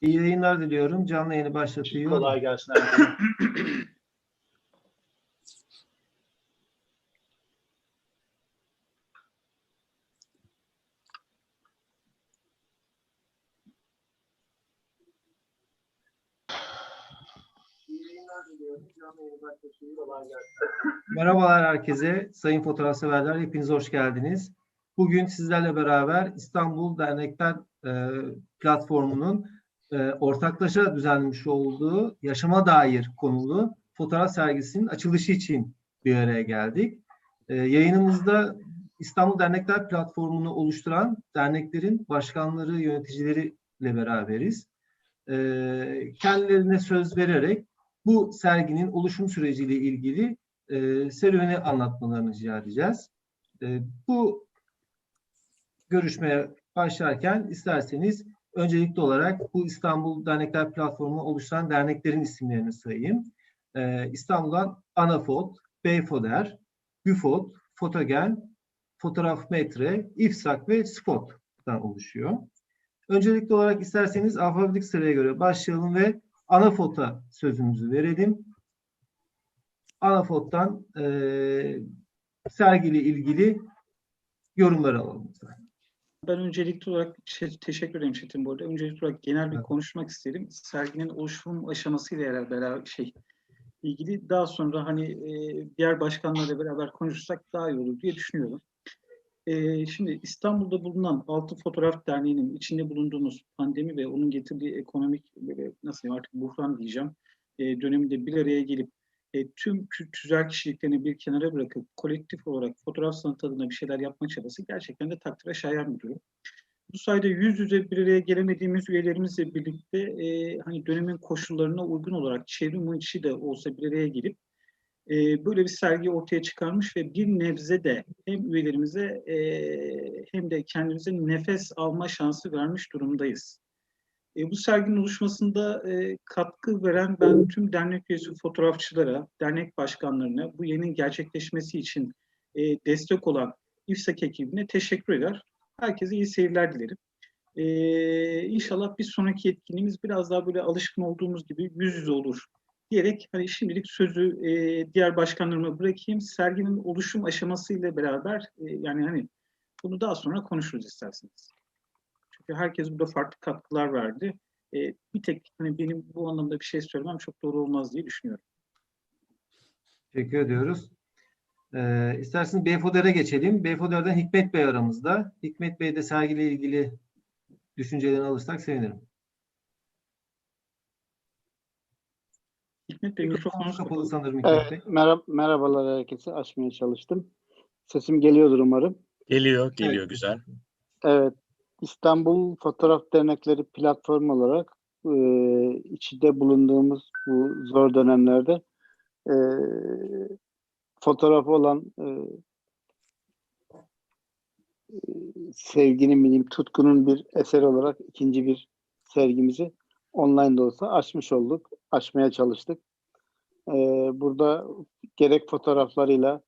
İyi yayınlar diliyorum. Canlı yayını başlatıyor. Kolay gelsin. Merhabalar herkese. Sayın fotoğraf severler hepiniz hoş geldiniz. Bugün sizlerle beraber İstanbul Dernekler e, platformunun e, ortaklaşa düzenlemiş olduğu yaşama dair konulu fotoğraf sergisinin açılışı için bir araya geldik. E, yayınımızda İstanbul Dernekler platformunu oluşturan derneklerin başkanları, yöneticileriyle beraberiz. E, kendilerine söz vererek bu serginin oluşum süreciyle ilgili serüveni anlatmalarını rica edeceğiz. Bu görüşmeye başlarken isterseniz öncelikli olarak bu İstanbul Dernekler Platformu oluşturan derneklerin isimlerini sayayım. E, İstanbul'dan ANAFOT, Beyfoder, BÜFOT, Fotogen, Fotoğraf Metre, İFSAK ve SPOT'tan oluşuyor. Öncelikli olarak isterseniz alfabetik sıraya göre başlayalım ve ANAFOT'a sözümüzü verelim. ANAFOT'tan eee sergiyle ilgili yorumlar alalım lütfen. Ben öncelikli olarak şey, teşekkür ederim Çetin bu arada. Öncelikli olarak genel bir Evet. konuşmak isterim. Serginin oluşum aşamasıyla beraber, beraber şey ilgili daha sonra hani e, diğer başkanlarla beraber konuşursak daha iyi olur diye düşünüyorum. E, şimdi İstanbul'da bulunan Altı Fotoğraf Derneği'nin içinde bulunduğumuz pandemi ve onun getirdiği ekonomik böyle nasıl diyeyim artık buhran diyeceğim e, döneminde bir araya gelip e, tüm tüzel kişiliklerini bir kenara bırakıp kolektif olarak fotoğraf sanatı adına bir şeyler yapma çabası gerçekten de takdire şayan bir durum. Bu sayede yüz yüze bir araya gelemediğimiz üyelerimizle birlikte e, hani dönemin koşullarına uygun olarak çevrim içi de olsa bir araya gelip e, böyle bir sergi ortaya çıkarmış ve bir nebze de hem üyelerimize e, hem de kendimize nefes alma şansı vermiş durumdayız. E, bu serginin oluşmasında e, katkı veren ben tüm dernek üyesi fotoğrafçılara, dernek başkanlarına bu yayının gerçekleşmesi için e, destek olan İFSAK ekibine teşekkür eder. Herkese iyi seyirler dilerim. E, inşallah bir sonraki etkinliğimiz biraz daha böyle alışkın olduğumuz gibi yüz yüze olur diyerek hani şimdilik sözü e, diğer başkanlarıma bırakayım. Serginin oluşum aşamasıyla beraber e, yani hani bunu daha sonra konuşuruz isterseniz. Çünkü herkes burada farklı katkılar verdi. E, bir tek hani benim bu anlamda bir şey söylemem çok doğru olmaz diye düşünüyorum. Teşekkür ediyoruz. Ee, isterseniz Beyfoder'e geçelim. Beyfoder'den Hikmet Bey aramızda. Hikmet Bey de sergiyle ilgili düşüncelerini alırsak sevinirim. Hikmet Bey Mikrofonunuz kapalı sanırım Hikmet Bey. Evet, merhaba, merhabalar herkese. Açmaya çalıştım. Sesim geliyordur umarım. Geliyor, geliyor güzel. Evet, İstanbul Fotoğraf Dernekleri platformu olarak e, içinde bulunduğumuz bu zor dönemlerde e, fotoğrafı olan e, sevginin bileyim tutkunun bir eseri olarak ikinci bir sergimizi online de olsa açmış olduk. Açmaya çalıştık. E, burada gerek fotoğraflarıyla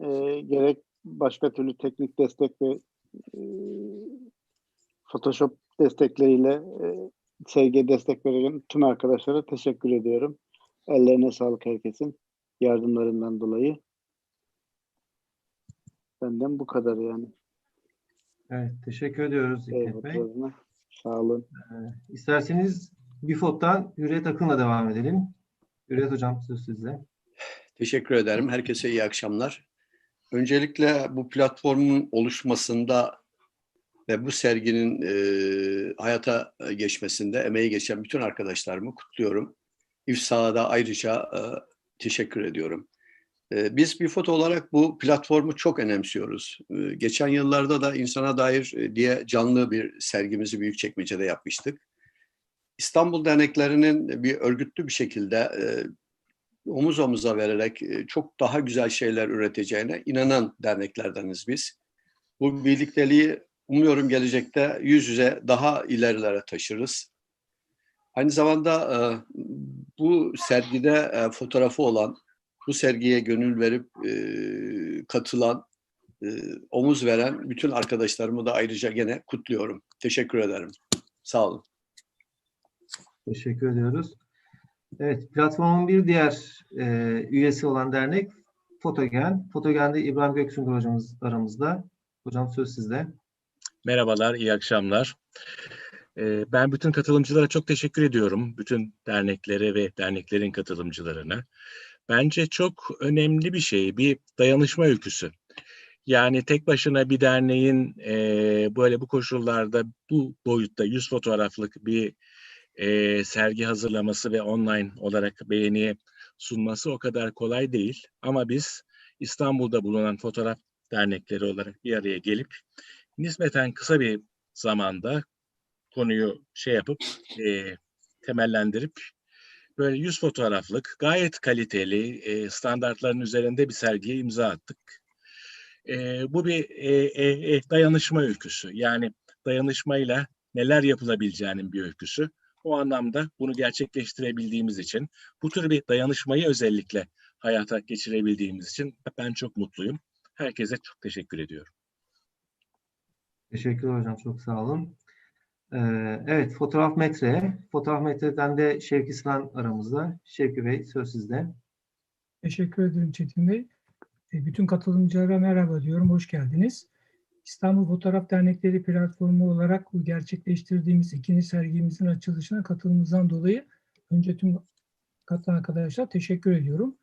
e, gerek başka türlü teknik destek ve e, Photoshop destekleriyle e, sergiye destek veren tüm arkadaşlara teşekkür ediyorum. Ellerine sağlık herkesin yardımlarından dolayı. Benden bu kadar yani. Evet, teşekkür ediyoruz Hikmet Bey. Sağ olun. İsterseniz BİFOT'tan Hürriyet Akın'la devam edelim. Hürriyet Hocam söz sizde. Teşekkür ederim. Herkese iyi akşamlar. Öncelikle bu platformun oluşmasında ve bu serginin e, hayata geçmesinde emeği geçen bütün arkadaşlarımı kutluyorum. İFSA'ya da ayrıca e, teşekkür ediyorum. E, biz bir foto olarak bu platformu çok önemsiyoruz. E, geçen yıllarda da insana dair e, diye canlı bir sergimizi Büyükçekmece'de yapmıştık. İstanbul derneklerinin bir örgütlü bir şekilde e, omuz omuza vererek e, çok daha güzel şeyler üreteceğine inanan derneklerdeniz biz. Bu birlikteliği umuyorum gelecekte yüz yüze daha ilerilere taşırız. Aynı zamanda e, bu sergide e, fotoğrafı olan, bu sergiye gönül verip e, katılan, omuz veren bütün arkadaşlarımı da ayrıca gene kutluyorum. Teşekkür ederim. Sağ olun. Teşekkür ediyoruz. Evet, platformun bir diğer e, üyesi olan dernek Fotogen. Fotogen'de İbrahim Göksungur hocamız aramızda. Hocam söz sizde. Merhabalar, iyi akşamlar. Ee, Ben bütün katılımcılara çok teşekkür ediyorum. Bütün derneklere ve derneklerin katılımcılarına. Bence çok önemli bir şey, bir dayanışma öyküsü. Yani tek başına bir derneğin eee, böyle bu koşullarda bu boyutta 100 fotoğraflık bir eee, sergi hazırlaması ve online olarak beğeniye sunması o kadar kolay değil. Ama biz İstanbul'da bulunan fotoğraf dernekleri olarak bir araya gelip nispeten kısa bir zamanda konuyu şey yapıp eee, temellendirip böyle 100 fotoğraflık gayet kaliteli eee, standartların üzerinde bir sergiye imza attık. Eee, bu bir eee, eee, dayanışma öyküsü. Yani dayanışmayla neler yapılabileceğinin bir öyküsü. O anlamda bunu gerçekleştirebildiğimiz için, bu tür bir dayanışmayı özellikle hayata geçirebildiğimiz için ben çok mutluyum. Herkese çok teşekkür ediyorum. Teşekkür hocam, çok sağ olun. Ee, evet, Fotoğraf Metre. Fotoğraf Metre'den de Şevki Sinan aramızda. Şevki Bey, söz sizde. Teşekkür ederim Çetin Bey. E, Bütün katılımcılara merhaba diyorum, hoş geldiniz. İstanbul Fotoğraf Dernekleri platformu olarak gerçekleştirdiğimiz ikinci sergimizin açılışına katılımınızdan dolayı önce tüm katılan arkadaşlar teşekkür ediyorum.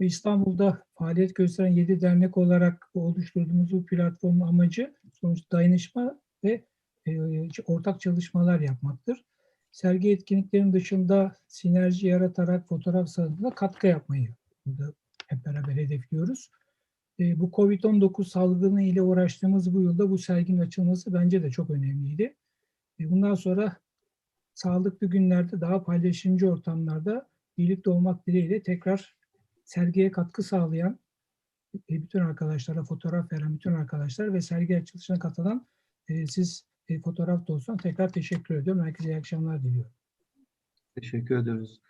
Ve İstanbul'da faaliyet gösteren 7 dernek olarak oluşturduğumuz bu platformun amacı sonuçta dayanışma ve e, ortak çalışmalar yapmaktır. Sergi etkinliklerinin dışında sinerji yaratarak fotoğraf sanatına katkı yapmayı burada hep beraber hedefliyoruz. E, bu Covid-19 salgını ile uğraştığımız bu yılda bu serginin açılması bence de çok önemliydi. E, bundan sonra sağlıklı günlerde daha paylaşımcı ortamlarda birlikte olmak dileğiyle tekrar sergiye katkı sağlayan e, bütün arkadaşlara, fotoğraf veren bütün arkadaşlar ve sergi açılışına katılan e, siz e, fotoğraf da olsan tekrar teşekkür ediyorum. Herkese iyi akşamlar diliyorum. Teşekkür ediyoruz.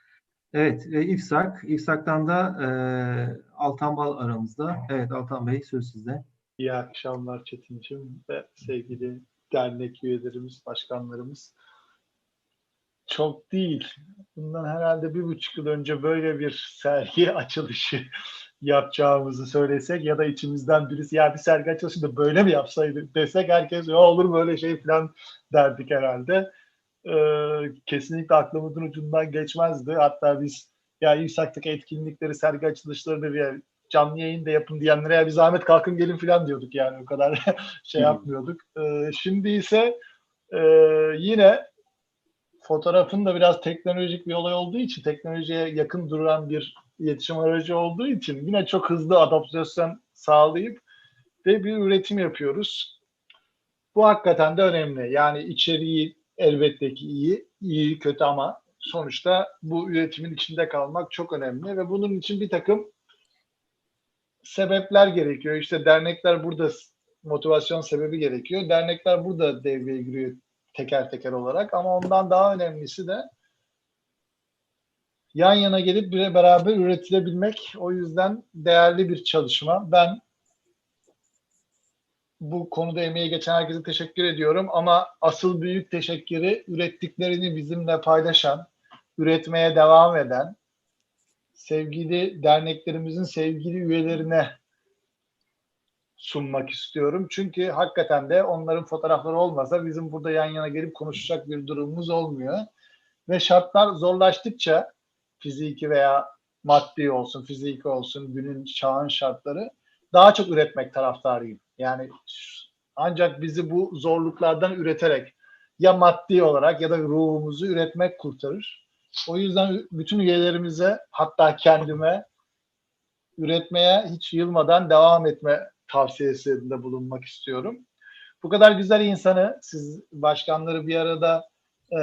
Evet, e, İFSAK. İFSAK'tan da e, Altan Bal aramızda. Evet, Altan Bey, söz sizde. İyi akşamlar Çetin'cim ve sevgili dernek üyelerimiz, başkanlarımız. Çok değil. Bundan herhalde bir buçuk yıl önce böyle bir sergi açılışı yapacağımızı söylesek ya da içimizden birisi ya bir sergi açılışında böyle mi yapsaydık desek herkes ya olur böyle şey falan derdik herhalde. Ee, kesinlikle aklımızın ucundan geçmezdi. Hatta biz ya İSAK'taki etkinlikleri, sergi açılışlarını bir canlı yayın da yapın diyenlere ya bir zahmet kalkın gelin falan diyorduk yani o kadar şey yapmıyorduk. Ee, şimdi ise e, yine fotoğrafın da biraz teknolojik bir olay olduğu için teknolojiye yakın duran bir iletişim aracı olduğu için yine çok hızlı adaptasyon sağlayıp ve bir üretim yapıyoruz. Bu hakikaten de önemli. Yani içeriği elbette ki iyi, iyi kötü ama sonuçta bu üretimin içinde kalmak çok önemli ve bunun için bir takım sebepler gerekiyor. İşte dernekler burada motivasyon sebebi gerekiyor. Dernekler burada devreye giriyor teker teker olarak ama ondan daha önemlisi de yan yana gelip bir beraber üretilebilmek. O yüzden değerli bir çalışma. Ben bu konuda emeği geçen herkese teşekkür ediyorum ama asıl büyük teşekkürü ürettiklerini bizimle paylaşan, üretmeye devam eden sevgili derneklerimizin sevgili üyelerine sunmak istiyorum. Çünkü hakikaten de onların fotoğrafları olmasa bizim burada yan yana gelip konuşacak bir durumumuz olmuyor. Ve şartlar zorlaştıkça fiziki veya maddi olsun, fiziki olsun günün çağın şartları daha çok üretmek taraftarıyım. Yani ancak bizi bu zorluklardan üreterek ya maddi olarak ya da ruhumuzu üretmek kurtarır. O yüzden bütün üyelerimize hatta kendime üretmeye hiç yılmadan devam etme tavsiyesinde bulunmak istiyorum. Bu kadar güzel insanı siz başkanları bir arada e,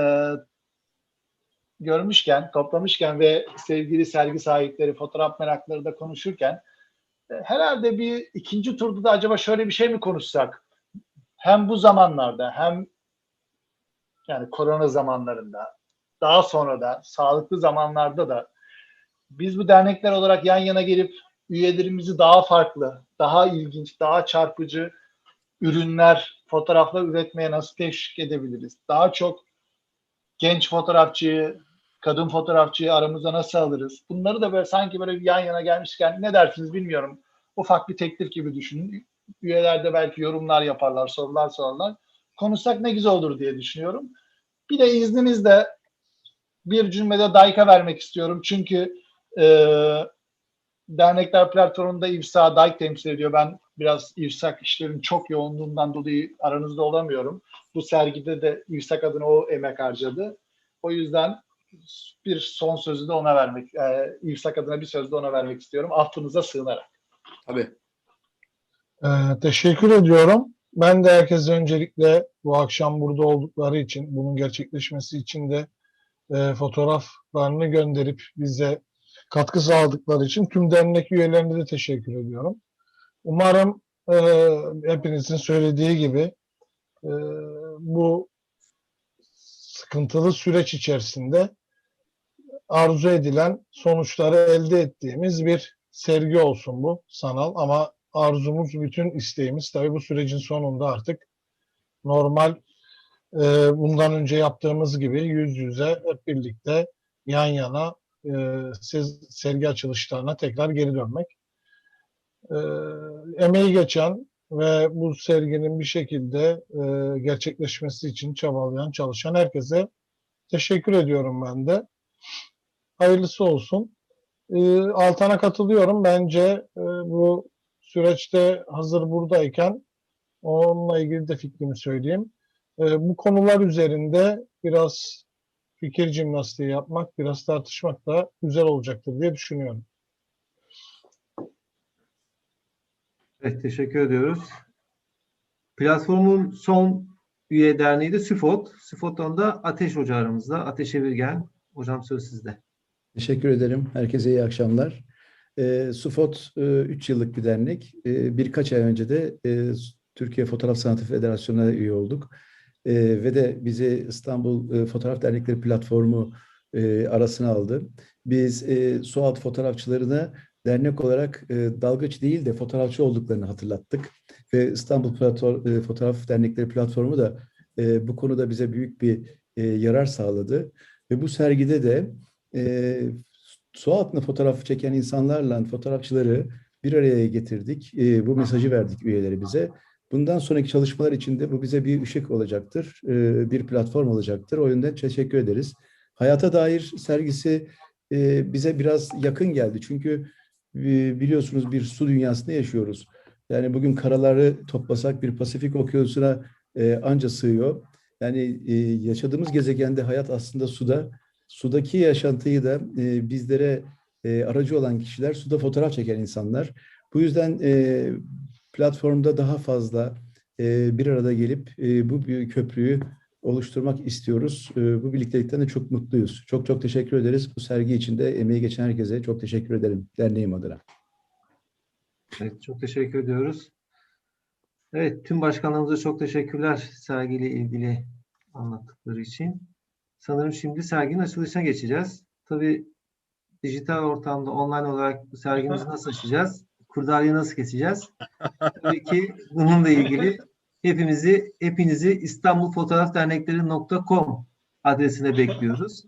görmüşken, toplamışken ve sevgili sergi sahipleri, fotoğraf merakları da konuşurken e, herhalde bir ikinci turda da acaba şöyle bir şey mi konuşsak? Hem bu zamanlarda hem yani korona zamanlarında daha sonra da sağlıklı zamanlarda da biz bu dernekler olarak yan yana gelip üyelerimizi daha farklı, daha ilginç, daha çarpıcı ürünler, fotoğraflar üretmeye nasıl teşvik edebiliriz? Daha çok genç fotoğrafçıyı, kadın fotoğrafçıyı aramıza nasıl alırız? Bunları da böyle sanki böyle yan yana gelmişken ne dersiniz bilmiyorum. Ufak bir teklif gibi düşünün. Üyeler de belki yorumlar yaparlar, sorular sorarlar. Konuşsak ne güzel olur diye düşünüyorum. Bir de izninizle bir cümlede DAIK'a vermek istiyorum. Çünkü e, dernekler platformunda İVSA DAIK temsil ediyor. Ben biraz İVSAK işlerin çok yoğunluğundan dolayı aranızda olamıyorum. Bu sergide de İVSAK adına o emek harcadı. O yüzden bir son sözü de ona vermek, e, İVSAK adına bir söz de ona vermek istiyorum. Affınıza sığınarak. Tabii. Ee, teşekkür ediyorum. Ben de herkese öncelikle bu akşam burada oldukları için, bunun gerçekleşmesi için de e, fotoğraflarını gönderip bize katkı sağladıkları için tüm dernek üyelerine de teşekkür ediyorum. Umarım e, hepinizin söylediği gibi e, bu sıkıntılı süreç içerisinde arzu edilen sonuçları elde ettiğimiz bir sergi olsun bu sanal ama arzumuz, bütün isteğimiz tabii bu sürecin sonunda artık normal e, bundan önce yaptığımız gibi yüz yüze hep birlikte yan yana e, sergi açılışlarına tekrar geri dönmek. E, emeği geçen ve bu serginin bir şekilde e, gerçekleşmesi için çabalayan, çalışan herkese teşekkür ediyorum ben de. Hayırlısı olsun. E, Altan'a katılıyorum. Bence e, bu süreçte hazır buradayken onunla ilgili de fikrimi söyleyeyim. E, bu konular üzerinde biraz fikir jimnastiği yapmak, biraz tartışmak da güzel olacaktır diye düşünüyorum. Evet, teşekkür ediyoruz. Platformun son üye derneği de SÜFOT. SÜFOT'tan da Ateş Hoca aramızda. Ateş Evirgen. Hocam söz sizde. Teşekkür ederim. Herkese iyi akşamlar. E, SUFOT 3 yıllık bir dernek. E, birkaç ay önce de e, Türkiye Fotoğraf Sanatı Federasyonu'na üye olduk. E, ve de bizi İstanbul e, Fotoğraf Dernekleri Platformu e, arasına aldı. Biz e, Suat fotoğrafçılarına dernek olarak e, dalgıç değil de fotoğrafçı olduklarını hatırlattık. Ve İstanbul Platform, e, Fotoğraf Dernekleri Platformu da e, bu konuda bize büyük bir e, yarar sağladı. Ve bu sergide de e, su altında fotoğraf çeken insanlarla fotoğrafçıları bir araya getirdik. E, bu mesajı verdik üyeleri bize. Bundan sonraki çalışmalar için de bu bize bir ışık olacaktır. E, bir platform olacaktır. O yönden teşekkür ederiz. Hayata dair sergisi e, bize biraz yakın geldi. Çünkü e, biliyorsunuz bir su dünyasında yaşıyoruz. Yani bugün karaları toplasak bir Pasifik okyanusuna anca sığıyor. Yani yaşadığımız gezegende hayat aslında suda. Sudaki yaşantıyı da bizlere aracı olan kişiler suda fotoğraf çeken insanlar. Bu yüzden platformda daha fazla e, bir arada gelip e, bu köprüyü oluşturmak istiyoruz. E, bu birliktelikten de çok mutluyuz. Çok çok teşekkür ederiz. Bu sergi için de emeği geçen herkese çok teşekkür ederim derneğim adına. Evet, çok teşekkür ediyoruz. Evet, tüm başkanlarımıza çok teşekkürler sergiyle ilgili anlattıkları için. Sanırım şimdi serginin açılışına geçeceğiz. Tabii dijital ortamda online olarak bu sergimizi nasıl açacağız? Kurdaleyi nasıl keseceğiz? Tabii ki bununla ilgili hepimizi, hepinizi istanbulfotoğrafdernekleri.com adresine bekliyoruz.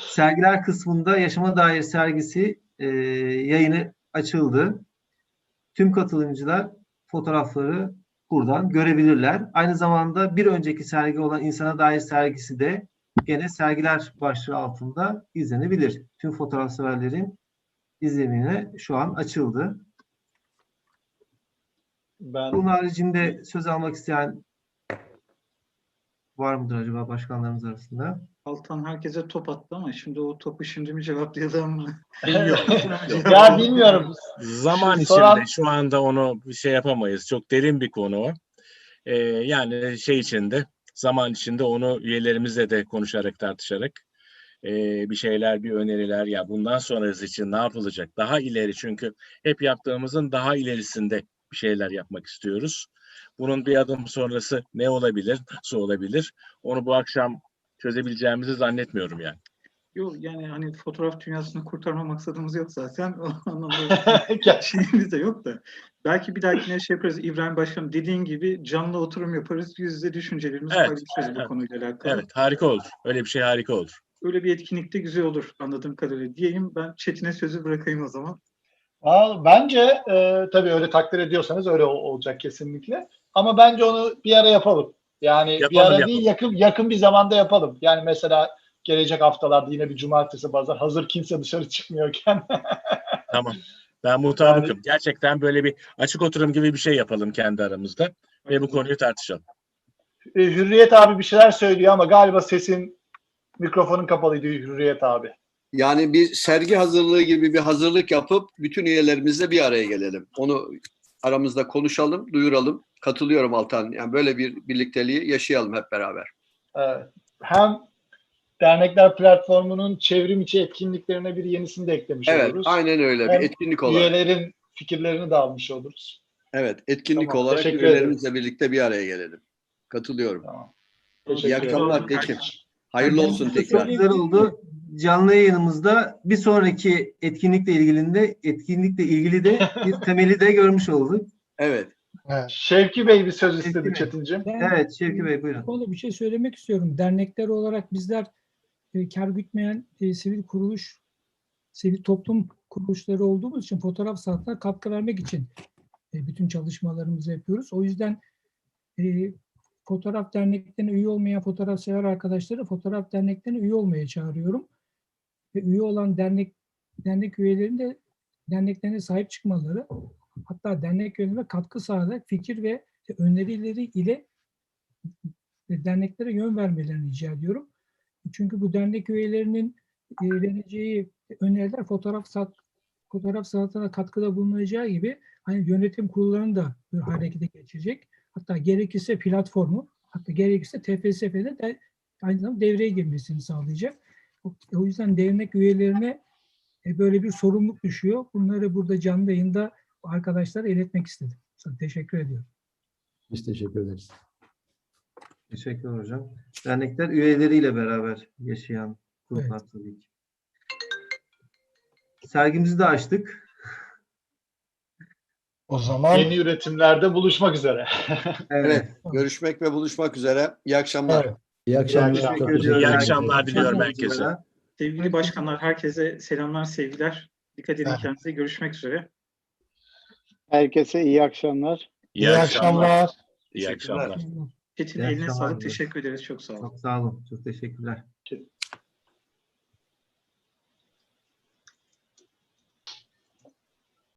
Sergiler kısmında yaşama dair sergisi e, yayını açıldı. Tüm katılımcılar fotoğrafları buradan görebilirler. Aynı zamanda bir önceki sergi olan insana dair sergisi de gene sergiler başlığı altında izlenebilir. Tüm fotoğraf severlerin izlemine şu an açıldı. Ben Bunun haricinde söz almak isteyen var mıdır acaba başkanlarımız arasında? Altan herkese top attı ama şimdi o topu şimdi mi cevaplayalım mı? Bilmiyorum. ya bilmiyorum. Zaman Şu içinde soran- şu anda onu bir şey yapamayız. Çok derin bir konu o. Ee, yani şey içinde zaman içinde onu üyelerimizle de konuşarak tartışarak ee, bir şeyler bir öneriler ya bundan sonrası için ne yapılacak daha ileri çünkü hep yaptığımızın daha ilerisinde bir şeyler yapmak istiyoruz. Bunun bir adım sonrası ne olabilir, nasıl olabilir? Onu bu akşam çözebileceğimizi zannetmiyorum yani. Yok yani hani fotoğraf dünyasını kurtarma maksadımız yok zaten. O anlamda şeyimiz de yok da. Belki bir dahakine şey yaparız. İbrahim Başkanım dediğin gibi canlı oturum yaparız. Yüz yüze düşüncelerimizi Evet, paylaşırız bu evet. konuyla alakalı. Evet, harika olur. Öyle bir şey harika olur. Öyle bir etkinlikte güzel olur anladığım kadarıyla diyeyim. Ben Çetin'e sözü bırakayım o zaman. Aa, Bence e, tabii öyle takdir ediyorsanız öyle ol- olacak kesinlikle. Ama bence onu bir ara yapalım. Yani bir Yapalım, ara yapalım. değil yakın yakın bir zamanda yapalım. Yani mesela gelecek haftalarda yine bir cumartesi pazar hazır kimse dışarı çıkmıyorken Tamam. Ben mutabıkım. Gerçekten böyle bir açık oturum gibi bir şey yapalım kendi aramızda ve bu konuyu tartışalım. E, Hürriyet abi bir şeyler söylüyor ama galiba sesin mikrofonun kapalıydı Hürriyet abi. Yani bir sergi hazırlığı gibi bir hazırlık yapıp bütün üyelerimizle bir araya gelelim. Onu aramızda konuşalım, duyuralım. Katılıyorum Altan. Yani böyle bir birlikteliği yaşayalım hep beraber. Evet. Hem dernekler platformunun çevrim içi etkinliklerine bir yenisini de eklemiş Evet, oluruz. aynen öyle. Hem Bir etkinlik olarak. Üyelerin fikirlerini de almış oluruz. Evet, etkinlik Tamam, olarak üyelerimizle birlikte bir araya gelelim. Katılıyorum. Tamam. İyi Teşekkür akşamlar ederim. Tekin. Hayırlı Ben olsun tekrar. Çok güzel oldu. Canlı yayınımızda bir sonraki etkinlikle ilgili de etkinlikle ilgili de bir temeli de görmüş olduk. Evet. Evet. Şevki Bey bir söz Şevki istedi Bey. Çetin'cim. Ben Evet Şevki Bey buyurun. bu konuda bir şey söylemek istiyorum. Dernekler olarak bizler e, kar gütmeyen e, sivil kuruluş, sivil toplum kuruluşları olduğumuz için fotoğraf sanatına katkı vermek için e, bütün çalışmalarımızı yapıyoruz. O yüzden e, fotoğraf derneklerine üye olmayan fotoğraf sever arkadaşları fotoğraf derneklerine üye olmaya çağırıyorum. Ve üye olan dernek dernek üyelerinin de derneklerine sahip çıkmaları, hatta dernek yönetimine katkı sağlayarak fikir ve önerileri ile derneklere yön vermelerini rica ediyorum. Çünkü bu dernek üyelerinin e, vereceği öneriler fotoğraf sat, fotoğraf sanatına katkıda bulunacağı gibi hani yönetim kurullarını da harekete geçirecek. Hatta gerekirse platformu, hatta gerekirse TFSF'de de aynı zamanda devreye girmesini sağlayacak. O, yüzden dernek üyelerine e, böyle bir sorumluluk düşüyor. Bunları burada canlı yayında arkadaşlara iletmek istedim. Teşekkür ediyorum. Biz teşekkür ederiz. Teşekkürler hocam. Dernekler üyeleriyle beraber yaşayan gruplar tabii ki. Sergimizi de açtık. O zaman Yeni üretimlerde buluşmak üzere. Evet. Görüşmek ve buluşmak üzere. İyi akşamlar. evet. İyi akşamlar. akşamlar. Teşekkür ediyoruz İyi ederim. akşamlar diliyorum herkese. Sevgili başkanlar herkese selamlar, sevgiler. Dikkat edin Evet. kendinize. Görüşmek üzere. Herkese iyi akşamlar. İyi akşamlar. İyi akşamlar. Çetin İyi eline akşamlar sağlık. Teşekkür ederiz. Çok sağ olun. Çok sağ olun. Çok teşekkürler.